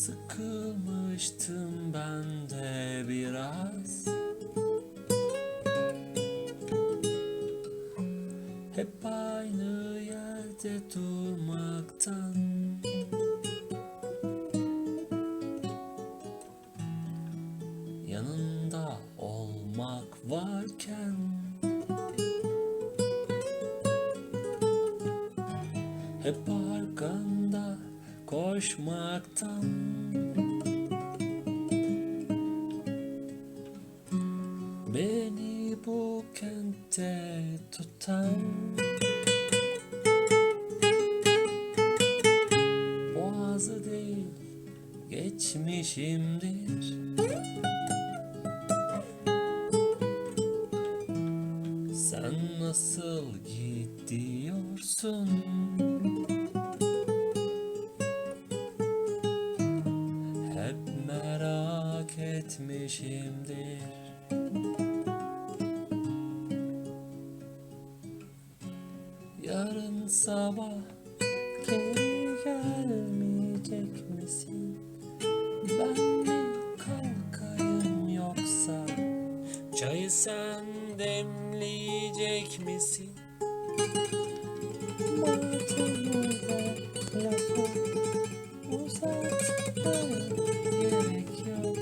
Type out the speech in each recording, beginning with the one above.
Sıkılmıştım ben de biraz. Hep aynı yerde durmaktan. Yanında olmak varken. Hep koşmaktan Beni bu kentte tutan Boğazı değil geçmişimdir Sen nasıl gidiyorsun? Sabah geri gelmeyecek misin? Ben mi kalkayım yoksa Çayı sen demleyecek misin? Matımıza lafı uzatmaya gerek yok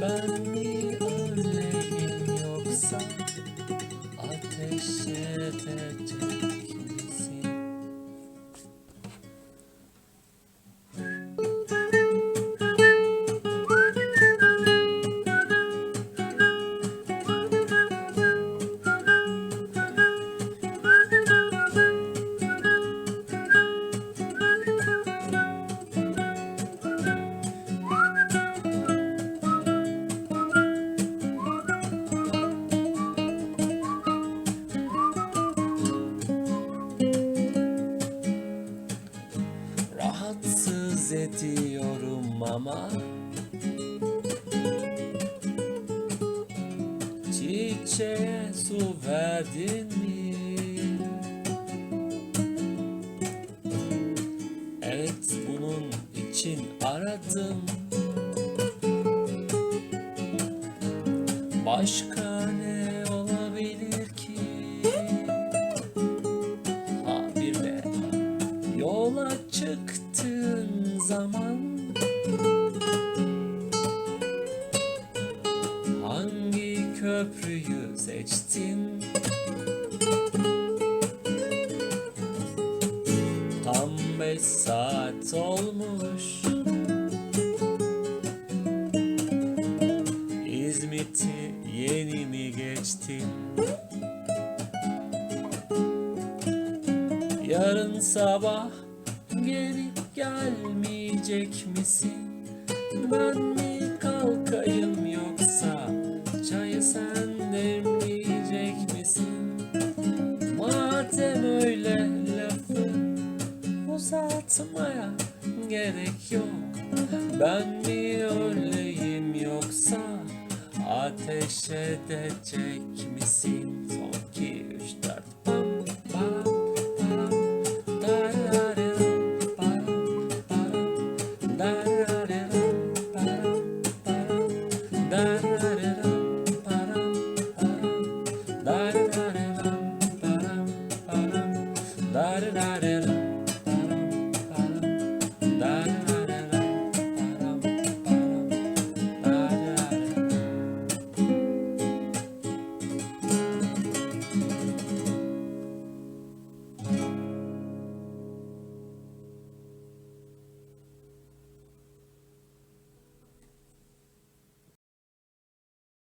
Ben mi öyleyim yoksa Ateş edecek Rahatsız ediyorum ama Çiçeğe su verdin mi? Evet bunun için aradım Başka Yola çıktığın zaman Hangi köprüyü seçtin? Tam beş saat olmuş İzmit'i yeni mi geçtin? Yarın sabah geri gelmeyecek misin? Ben mi kalkayım yoksa çayı sen demleyecek misin? Madem öyle lafı uzatmaya gerek yok Ben mi öleyim yoksa ateş edecek misin? Son 2, 3, 4, da da da da